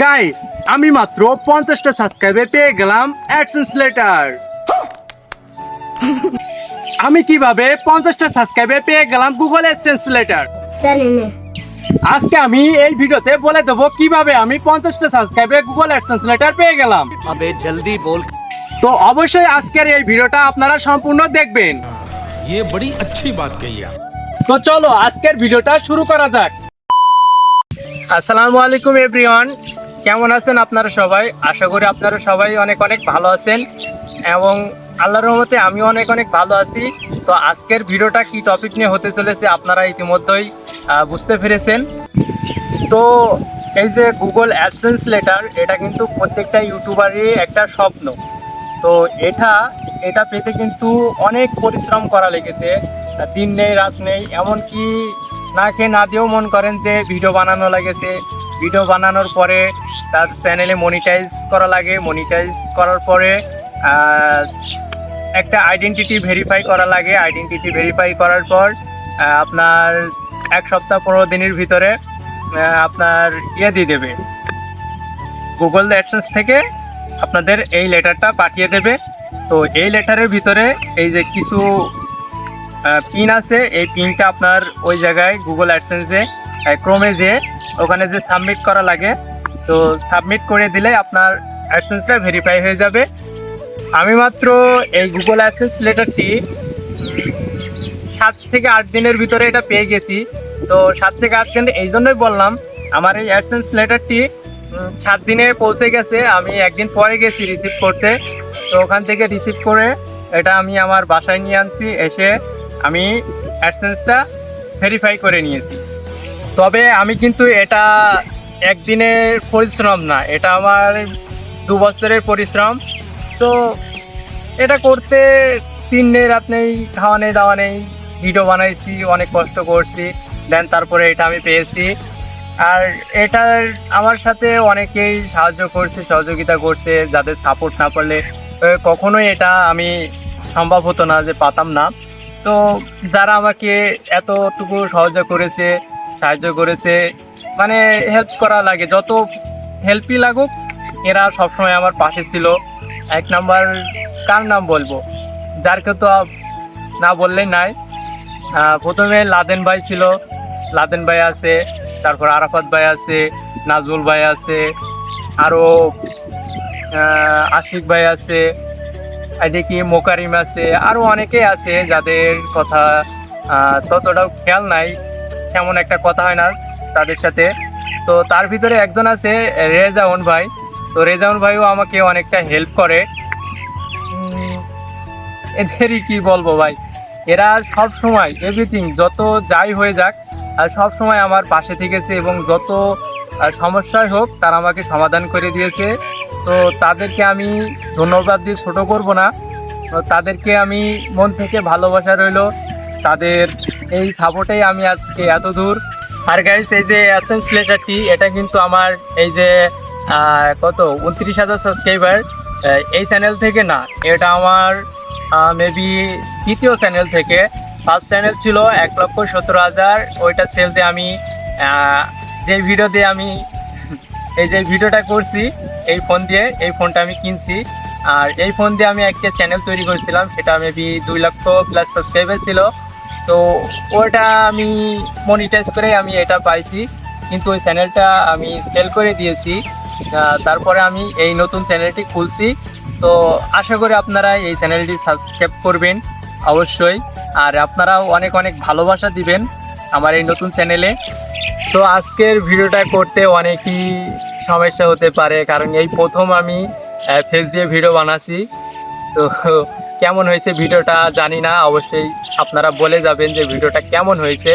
Guys আমি মাত্র পঞ্চাশটা সাবস্ক্রাইবে পেয়ে গেলাম অ্যাডসেন্স লেটার আমি কিভাবে পঞ্চাশটা সাবস্ক্রাইবে পেয়ে গেলাম গুগল অ্যাডসেন্স লেটার জানি না আজকে আমি এই ভিডিওতে বলে দেবো কিভাবে আমি পঞ্চাশটা সাবস্ক্রাইবে গুগল অ্যাডসেন্স লেটার পেয়ে গেলাম अबे जल्दी बोल তো অবশ্যই আজকের এই ভিডিওটা আপনারা সম্পূর্ণ দেখবেন ये बड़ी अच्छी बात कही आप তো চলো আজকের ভিডিওটা শুরু করা যাক আসসালামু আলাইকুম এভরিওয়ান কেমন আছেন আপনারা সবাই? আশা করি আপনারা সবাই অনেক অনেক ভালো আছেন এবং আল্লাহর রহমতে আমি অনেক অনেক ভালো আছি। তো আজকের ভিডিওটা কি টপিক নিয়ে হতে চলেছে আপনারা ইতিমধ্যেই বুঝতে পেরেছেন। তো এই যে গুগল অ্যাডসেন্স লেটার এটা কিন্তু প্রত্যেকটা ইউটিউবারই একটা স্বপ্ন। তো এটা এটা পেতে কিন্তু অনেক পরিশ্রম করা লেগেছে। দিন নেই, রাত নেই, এমনকি না খেয়ে না দিয়েও মন করেন যে ভিডিও বানানো লাগেছে। ভিডিও বানানোর পরে তার চ্যানেলে মনিটাইজ করা লাগে। মনিটাইজ করার পরে একটা আইডেন্টিটি ভেরিফাই করা লাগে। আইডেন্টিটি ভেরিফাই করার পর আপনার এক সপ্তাহ পনেরো দিনের ভিতরে আপনার ইয়ে দিয়ে দেবে। গুগল অ্যাডসেন্স থেকে আপনাদের এই লেটারটা পাঠিয়ে দেবে। তো এই লেটারের ভিতরে এই যে কিছু পিন আছে। এই পিনটা আপনার ওই জায়গায় গুগল অ্যাডসেন্সে ক্রমে যে ওখানে যে সাবমিট করা লাগে, তো সাবমিট করে দিলে আপনার অ্যাডসেন্সটা ভেরিফাই হয়ে যাবে। আমি মাত্র এই গুগল অ্যাডসেন্স লেটারটি সাত থেকে আট দিনের ভিতরে এটা পেয়ে গেছি। তো সাত থেকে আট দিন, এই জন্যই বললাম, আমার এই অ্যাডসেন্স লেটারটি সাত দিনে পৌঁছে গেছে। আমি একদিন পরে গেছি রিসিভ করতে। তো ওখান থেকে রিসিভ করে এটা আমি আমার বাসায় নিয়ে আনছি। এসে আমি অ্যাডসেন্সটা ভেরিফাই করে নিয়েছি। তবে আমি কিন্তু এটা একদিনের পরিশ্রম না এটা আমার দু বছরের পরিশ্রম। তো এটা করতে তিন নেই রাত নেই খাওয়া নেই দাওয়া নেই ভিডিও বানাইছি অনেক কষ্ট করছি দেন তারপরে এটা আমি পেয়েছি। আর এটার আমার সাথে অনেকেই সাহায্য করছে সহযোগিতা করছে যাদের সাপোর্ট না আহ, কখনোই এটা আমি সম্ভব হতো না যে পাতাম না। তো যারা আমাকে এতটুকু সাহায্য করেছে সাহায্য করেছে মানে হেল্প করা লাগে, যত হেল্পই লাগুক, এরা সবসময় আমার পাশে ছিল। এক নাম্বার, কার নাম বলব? যার তো না বললেই নাই। প্রথমে লাদেন ভাই ছিল। লাদেন ভাই আছে, তারপর আরাফাত ভাই আছে, নাজমুল ভাই আছে আরও আশিক ভাই আছে এদিকে মোকারিম আছে? আরও অনেকেই আছে যাদের কথা ততটাও খেয়াল নাই। তেমন একটা কথা হয় না তাদের সাথে। তো তার ভিতরে একজন আছে রেজাউন ভাই। তো রেজাউন ভাইও আমাকে অনেকটা হেল্প করে। এদেরই কি বলব ভাই? এরা সব সময় এভরিথিং যত যাই হয়ে যাক, আর সব সময় আমার পাশে থেকেছে এবং যত সমস্যাই হোক তারা আমাকে সমাধান করে দিয়েছে। তো তাদেরকে আমি ধন্যবাদ দিয়ে ছোট করব না। তাদেরকে আমি মন থেকে ভালোবাসা রইল। তাদের এই সাপোর্টেই আমি আজকে এত দূর। আর গাইস এই যে অ্যাসেন্স লেটারটি এটা কিন্তু আমার এই যে কত? উনত্রিশ হাজার সাবস্ক্রাইবার এই চ্যানেল থেকে না, এটা আমার মেবি দ্বিতীয় চ্যানেল থেকে। ফার্স্ট চ্যানেল ছিল এক লক্ষ সতেরো হাজার। ওইটা সেল দিয়ে আমি যে ভিডিও দিয়ে আমি এই যে ভিডিওটা করছি, এই ফোন দিয়ে, এই ফোনটা আমি কিনছি। আর এই ফোন দিয়ে আমি একটা চ্যানেল তৈরি করেছিলাম, সেটা মেবি দুই লক্ষ প্লাস সাবস্ক্রাইবার ছিল। তো ওটা আমি মনিটাইজ করে আমি এটা পাইছি। কিন্তু ওই চ্যানেলটা আমি সেল করে দিয়েছি। তারপরে আমি এই নতুন চ্যানেলটি খুলছি। তো আশা করি আপনারা এই চ্যানেলটি সাবস্ক্রাইব করবেন, অবশ্যই। আর আপনারাও অনেক অনেক ভালোবাসা দিবেন আমার এই নতুন চ্যানেলে তো আজকের ভিডিওটা করতে অনেকই সমস্যা হতে পারে, কারণ এই প্রথম আমি ফেস দিয়ে ভিডিও বানাচ্ছি তো কেমন হয়েছে ভিডিওটা জানি না, অবশ্যই আপনারা বলে যাবেন যে ভিডিওটা কেমন হয়েছে।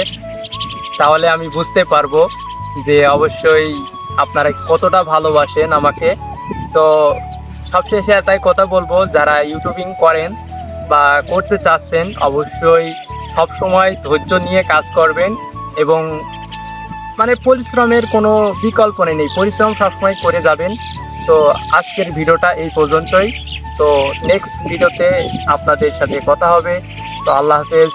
তাহলে আমি বুঝতে পারব যে অবশ্যই আপনারা কতটা ভালোবাসেন আমাকে। তো সবশেষে তাই কথা বলব, যারা ইউটিউবিং করেন বা করতে চাচ্ছেন, অবশ্যই সব সময় ধৈর্য নিয়ে কাজ করবেন এবং মানে পরিশ্রমের কোনো বিকল্প নেই পরিশ্রম সবসময় করে যাবেন। তো আজকের ভিডিওটা এই পর্যন্তই। তো নেক্সট ভিডিওতে আপনাদের সাথে কথা হবে। তো আল্লাহ হাফেজ।